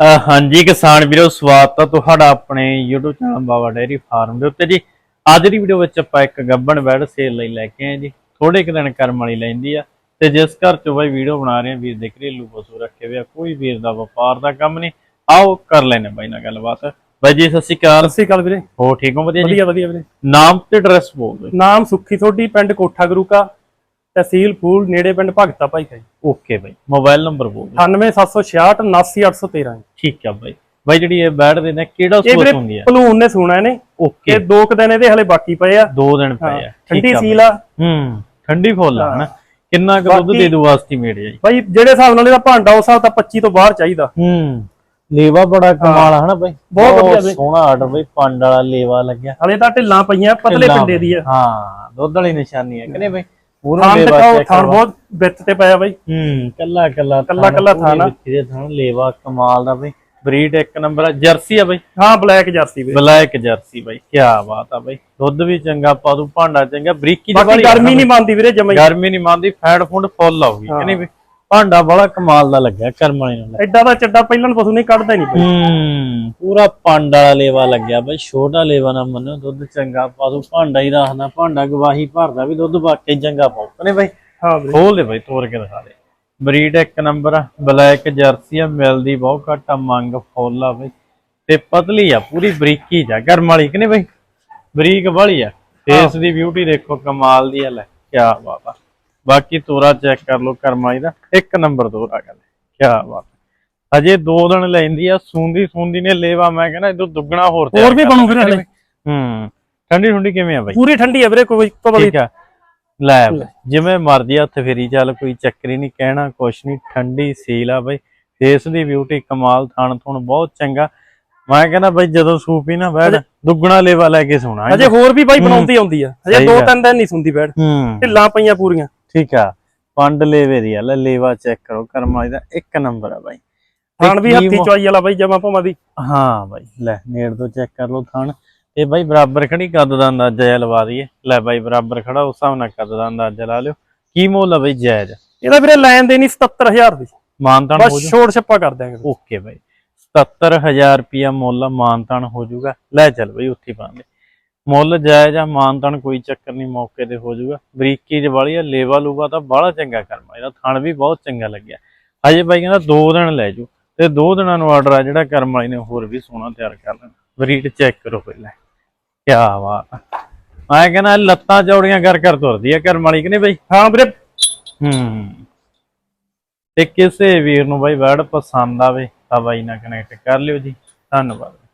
ਹਾਂਜੀ ਕਿਸਾਨ ਵੀਰੋ ਸਵਾਗਤ ਹੈ ਤੁਹਾਡਾ ਆਪਣੇ YouTube channel Baba dairy farm ਦੇ ਉੱਤੇ ਜੀ। ਅੱਜ ਦੀ ਵੀਡੀਓ ਵਿੱਚ ਆਪਾਂ ਇੱਕ ਗੱਬਣ ਬੈਡ ਸੇਲ ਲਈ ਲੈ ਕੇ ਆਏ ਜੀ। ਥੋੜੇ ਕੁ ਦਿਨ ਕਰਮ ਵਾਲੀ ਲੈਂਦੀ ਆ ਤੇ ਜਿਸ ਘਰ ਚੋਂ ਬਾਈ ਵੀਡੀਓ ਬਣਾ ਰਹੇ ਆ ਵੀਰ ਦੇ ਘਰੇਲੂ ਪਸ਼ੂ ਰੱਖੇ ਹੋਏ ਆ ਕੋਈ ਵੀਰ ਦਾ ਵਪਾਰ ਦਾ ਕੰਮ ਨਹੀਂ। ਆਓ ਕਰ ਲੈਨੇ ਬਾਈ ਨਾਲ ਗੱਲਬਾਤ। ਬਾਈ ਜੀ ਸਤਿ ਸ਼੍ਰੀ ਅਕਾਲ। ਸਤਿ ਸ਼੍ਰੀ ਅਕਾਲ ਵੀਰੇ। ਹੋ ਠੀਕ ਹੋ ਵਧੀਆ ਜੀ? ਵਧੀਆ ਵਧੀਆ ਵੀਰੇ। ਨਾਮ ਤੇ ਐਡਰੈਸ ਬੋਲ ਦਿਓ। ਨਾਮ ਸੁੱਖੀ ਥੋਡੀ ਪਿੰਡ ਕੋਠਾ ਗੁਰੂ ਕਾ ਤਹਿਸੀਲ ਫੂਲ ਨੇੜੇ ਪਿੰਡ ਭਗਤਾ ਭਾਈ ਕਾ ਓਕੇ ਬਾਈ ਮੋਬਾਈਲ ਨੰਬਰ ਬੋਲ ਦਿਓ। 98766 79813 ਠੀਕ ਆ ਬਾਈ। ਬਾਈ ਜਿਹੜੀ ਇਹ ਬੈਡ ਦੇ ਨੇ ਕਿਹੜਾ ਵੀਰੇ ਹੁੰਦੀ ਆ? ਭਲੂਨ ਨੇ ਸੁਣਾ ਇਹਨੇ। ਓਕੇ। ਇਹ ਦੋ ਕੁ ਦਿਨ ਇਹਦੇ ਹਲੇ ਬਾਕੀ ਪਏ ਆ। ਦੋ ਦਿਨ ਪਏ ਆ। ਠੰਡੀ ਆ ਸੀਲ ਆ। ਹੂੰ ਠੰਡੀ ਫੁੱਲ ਆ ਹਨਾ? ਕਿੰਨਾ ਕੁ ਦੁੱਧ ਦੇ ਦੂ ਐਸਟੀਮੇਟ ਜੀ? ਬਾਈ ਜਿਹੜੇ ਹਿਸਾਬ ਨਾਲ ਇਹਦਾ ਭਾਂਡਾ ਉਸ ਹਿਸਾਬ ਤਾਂ 25 ਤੋਂ ਬਾਹਰ ਚਾਹੀਦਾ। ਹੂੰ ਲੇਵਾ ਬੜਾ ਕਮਾਲ ਆ ਹਨਾ ਬਾਈ? ਬਹੁਤ ਵਧੀਆ ਬਈ। ਸੋਹਣਾ ਆਰਡਰ ਬਈ ਪੰਡ ਵਾਲਾ ਲੇਵਾ ਲੱਗਿਆ। ਹਲੇ ਤਾਂ ਢਿੱਲਾਂ ਪਈਆਂ ਪਤਲੇ ਪਿੰਡੇ ਦੀ ਆ। ਹਾਂ ਦੁੱਧ ਵਾਲੀ ਨਿਸ਼ਾਨੀ ਹੈ ਕਿਨੇ ਬਈ? ਪੂਰਾ ਥਾਣ ਲੇਵਾ ਦਿਖਾਓ ਥਾਣ ਕਰਵਾ। ਬਹੁਤ ਵਿੱਤ ਤੇ ਪਿਆ ਬਾਈ। ਹੂੰ ਕੱਲਾ ਕੱਲਾ ਕੱਲਾ- ਕੱਲਾ ਥਾਣ ਆ। ਦੇ ਥਾਣ ਲੇਵਾ ਕਮਾਲ ਦਾ ਬਈ। ਬਰੀਡ ਇੱਕ ਨੰਬਰ ਆ ਜਰਸੀ ਆ ਬਈ। ਹਾਂ ਬਲੈਕ ਜਰਸੀ ਵੀਰੇ ਬਲੈਕ ਜਰਸੀ ਬਈ ਕੀ ਬਾਤ ਆ ਬਈ। ਦੁੱਧ ਵੀ ਚੰਗਾ ਪਾ ਦੂ ਭਾਂਡਾ ਚੰਗਾ ਬਰੀਕੀ ਦੀ ਬਾਕੀ ਵਾਲੀ ਆ ਗਰਮੀ ਨਹੀਂ ਮੰਨਦੀ ਵੀਰੇ ਜਮਈ। ਗਰਮੀ ਨਹੀਂ ਮੰਨਦੀ ਫੈਟ ਫੁੰਡ ਫੁੱਲ ਆਊਗੀ ਕਿ ਨਹੀਂ ਵੀ ਭਾਂਡਾ ਬੜਾ ਕਮਾਲ ਦਾ ਲੱਗਿਆ ਕਰਮ ਨਾਲ। ਐਡਾ ਦਾ ਚੱਡਾ ਪਹਿਲਾਂ ਪਸ਼ੂ ਨਹੀਂ ਕੱਢਦਾ ਨਹੀਂ ਬਾਈ ਹੂੰ ਪੂਰਾ ਪੰਡ ਵਾਲਾ ਲੇਵਾ ਲੱਗਿਆ ਬਈ ਛੋਟਾ ਲੇਵਾ ਨਾ ਮੰਨੋ ਦੁੱਧ ਚੰਗਾ ਪਾ ਦੂ ਭਾਂਡਾ ਹੀ ਰੱਖਦਾ ਭਾਂਡਾ ਗਵਾਹੀ ਭਰਦਾ ਵੀ ਦੁੱਧ ਵਾਕਈ ਚੰਗਾ ਪਾਉ ਕਨੇ ਬਈ ਹਾਂ ਵੀਰੇ। ਖੋਲ ਦੇ ਬਈ ਤੋੜ ਕੇ ਦਿਖਾ ਦੇ। ਬਰੀਡ ਇੱਕ ਨੰਬਰ ਆ ਬਲੈਕ ਜਰਸੀ ਆ ਮਿਲਦੀ ਬਹੁਤ ਘੱਟ ਆ ਮੰਗ ਫੁੱਲ ਆ ਬਈ। ਤੇ ਪਤਲੀ ਆ ਪੂਰੀ ਬਰੀਕੀ ਜਾ ਗਰਮ ਵਾਲੀ ਕਿ ਨਹੀਂ ਬਈ? ਬਰੀਕ ਵਾਲੀ ਆ। ਫੇਸ ਦੀ ਬਿਊਟੀ ਦੇਖੋ ਕਮਾਲ ਦੀ ਆ ਲੈ ਕੀ ਬਾਤ ਆ। ਬਾਕੀ ਤੋਰਾ ਚੈੱਕ ਕਰ ਲਓ ਕਰਮਾਈ ਦਾ ਇੱਕ ਨੰਬਰ ਤੋਰਾ ਗੱਲ ਕੀ ਬਾਤ। ਹਜੇ ਦੋ ਦਿਨ ਲੈਂਦੀ ਆ ਸੂੰਦੀ ਸੂੰਦੀ ਨੇ ਲੇਵਾ ਮੈਂ ਕਹਿੰਦਾ ਇਦੋਂ ਦੁੱਗਣਾ ਹੋਰ ਹੋਰ ਵੀ ਬਣੂ ਵੀਰੇ ਹਲੇ। ਹੂੰ ਠੰਡੀ ਠੰਡੀ ਕਿਵੇਂ ਆ ਬਾਈ? ਪੂਰੀ ਠੰਡੀ ਆ ਵੀਰੇ ਕੋਈ ਪਤਾ ਠੀਕ ਆ। ਲੈ ਜਿਵੇਂ ਮਰਜ਼ੀ ਆ ਉੱਥੇ ਫੇਰੀ ਚੱਲ ਕੋਈ ਚੱਕਰੀ ਨਹੀਂ ਕਹਿਣਾ ਕੁਛ ਨਹੀਂ ਠੰਡੀ ਸੀਲ ਆ ਬਈ। ਫੇਸ ਦੀ ਬਿਊਟੀ ਕਮਾਲ ਥਣ ਥੁਣ ਬਹੁਤ ਚੰਗਾ। ਮੈਂ ਕਹਿੰਦਾ ਬਈ ਜਦੋਂ ਸੂਪੀ ਨਾ ਬੈਠ ਦੁੱਗਣਾ ਲੇਵਾ ਲੈ ਕੇ ਸੋਣਾ। ਅਜੇ ਹੋਰ ਵੀ ਬਾਈ ਬਣਾਉਂਦੀ ਆਉਂਦੀ ਆ। ਸਹੀ ਅਜੇ ਦੋ ਗੱਲ। ਤਿੰਨ ਦਿਨ ਨਹੀਂ ਸੁੰਦੀ ਬੈਠ। ਹੂੰ। ਢਿੱਲਾਂ ਪਈਆਂ ਪੂਰੀਆਂ। ਠੀਕ ਆ। ਪੰਡ ਲੇਵੇ ਦੀ ਆ ਲੈ ਲੇਵਾ ਚੈੱਕ ਕਰੋ ਕਰਮਾ ਦਾ ਇੱਕ ਨੰਬਰ ਆ ਬਾਈ। ਥਾਣ ਵੀ ਹੱਥੀ ਚੁਆਈ ਵਾਲਾ ਬਾਈ ਜਮਾ ਭਮਾ ਦੀ। ਹਾਂ ਬਾਈ ਲੈ ਨੇੜ ਤੋਂ ਚੈੱਕ ਕਰ ਲਓ ਥਣ। ਇਹ ਬਾਈ ਬਰਾਬਰ ਖੜੀ ਕੱਦ ਦਾ ਅੰਦਾਜ਼ਾ ਜਿਹਾ ਲਵਾ ਦਈਏ। ਲੈ ਬਾਈ ਬਰਾਬਰ ਖੜਾ ਉਸ ਹਿਸਾਬ ਨਾਲ ਕੱਦ ਦਾ ਅੰਦਾਜ਼ਾ ਲਾ ਲਿਓ। ਕੀ ਮੁੱਲ ਆ ਬਾਈ ਜਾਇਜ਼? ਇਹਦਾ ਵੀਰੇ ਲੈਣ ਦੇ ਨਹੀਂ 77000 ਦੀ। ਮਾਨਤਾਨ ਹੋ ਬਸ ਛੋੜ ਛੱਪਾ ਕਰ ਦਿਆਂਗੇ। ਓਕੇ ਬਾਈ। 77000 ਰੁਪਿਆ ਮੁੱਲ ਮਾਨਤਾਨ ਹੋ ਜਾਊਗਾ ਲੈ ਚੱਲ ਬਈ ਉੱਥੇ ਪਾਉਂਦੇ ਮੁੱਲ ਜਾਇਜ਼ ਆ ਮਾਨਤਾਨ ਕੋਈ ਚੱਕਰ ਨਹੀਂ ਮੌਕੇ ਤੇ ਹੋ ਜਾਊਗਾ। ਬਰੀਕੀ ਚ ਵਾਲੀ ਆ ਲੇਵਾ ਲੂਗਾ ਤਾਂ ਬੜਾ ਚੰਗਾ ਕਰਮਾ ਇਹਦਾ ਥਣ ਵੀ ਬਹੁਤ ਚੰਗਾ ਲੱਗਿਆ। ਹਜੇ ਬਾਈ ਕਹਿੰਦਾ ਦੋ ਦਿਨ ਲੈ ਜੂ ਤੇ ਦੋ ਦਿਨਾਂ ਨੂੰ ਆਰਡਰ ਆ ਜਿਹੜਾ ਕਰਮ ਵਾਲੀ ਨੇ ਹੋਰ ਵੀ ਸੋਹਣਾ ਤਿਆਰ ਕਰ ਲੈਣਾ। ਬਰੀਡ ਚੈੱਕ ਕਰੋ ਪਹਿਲਾਂ। ਕੀ ਬਾਤ ਆ। ਮੈਂ ਕਹਿੰਦਾ ਲੱਤਾਂ ਚੌੜੀਆਂ ਕਰ ਕਰ ਤੁਰਦੀ ਆ ਕਰਮ ਵਾਲੀ ਕਿ ਨਹੀਂ ਬਾਈ? ਹਾਂ ਵੀਰੇ। ਹੂੰ। ਤੇ ਕਿਸੇ ਵੀਰ ਨੂੰ ਬਾਈ ਵਰਡ ਪਸੰਦ ਆਵੇ ਤਾਂ ਬਾਈ ਨਾਲ ਕਨੈਕਟ ਕਰ ਲਿਓ ਜੀ। ਧੰਨਵਾਦ।